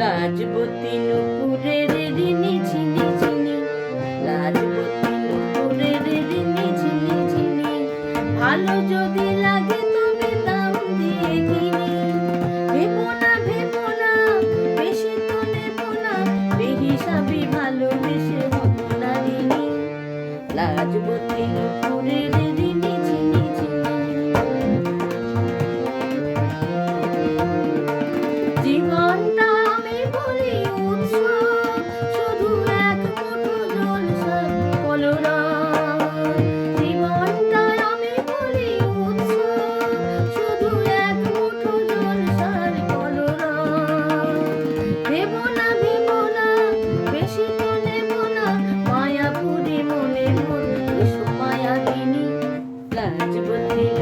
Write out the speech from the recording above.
লাজবতী নুপুরের ঋণী ঝিনি ঝিনি। লাজবতী নুপুরের ঋণী ঝিনি ঝিনি ভালো যদি লাগে তবে দাম দিয়ে কিনি। ভেবো না ভেবো না, বেশি তো নেব না। বেহিসাবি ভালোবেসে হব না ঋণী। লাজবতী নুপুরের you a thing.